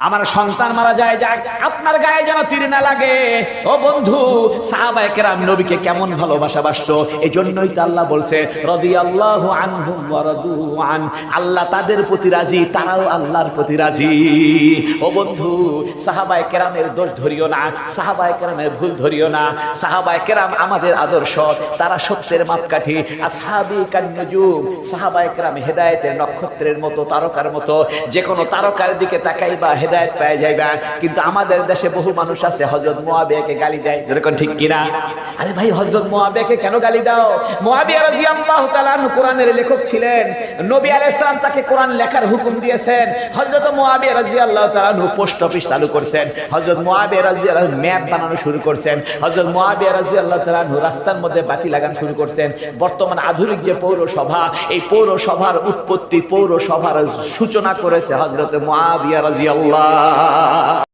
আমার সন্তান মারা যায় যাক, আপনার গায়ে যেন তীর না লাগে। ও বন্ধু, সাহাবায়ে নবীকে কেমন ভালোবাসা বাসতো এই জন্যই তো আল্লাহ বলছে রাদু আন। আল্লাহ তাদের প্রতি রাজি, তারাও আল্লাহর প্রতি রাজি। ও বন্ধু, সাহাবায়ে কেরামের দোষ ধরিও না, সাহাবায়ে কেরামের ভুল ধরিও না। সাহাবায়ে কেরাম আমাদের আদর্শ, তারা সত্যের মাপকাঠি। আসহাবি কান্নজুম, সাহাবায়ে কেরাম হেদায়েতের নক্ষত্রের মতো, তারকার মতো। যে কোনো তারকার দিকে তাকাইবা হেদায়েত পেয়ে যাইবা। কিন্তু আমাদের দেশে বহু মানুষ আছে হযরত মুয়াবিয়াকে গালি দেয়। যেরকম ঠিক কিনা? আরে ভাই হযরত মুয়াবিয়াকে কেন গালি দাও? মুয়াবিয়া রাদিয়াল্লাহু তাআলা আনহু কোরআনের লেখক ছিলেন। নবী আলাইহিস সালাম তাকে কোরআন লেখার হুকুম দিয়েছেন। হযরত মুয়াবিয়া রাদিয়াল্লাহু তাআলা আনহু পোস্ট অফিস চালু করেছেন। হযরত মুয়াবিয়া রাদিয়াল্লাহু ম্যাপ বানানো শুরু করেছেন। হযরত মুয়াবিয়া রাদিয়াল্লাহু তাআলা আনহু রাস্তার মধ্যে বাতি লাগানো শুরু করেছেন। বর্তমান আধুনিক যে পৌরসভা এই পৌরসভার উৎপত্তি পৌরসভার সূচনা করেছে হযরত মুয়াবিয়া রাদিয়াল্লাহ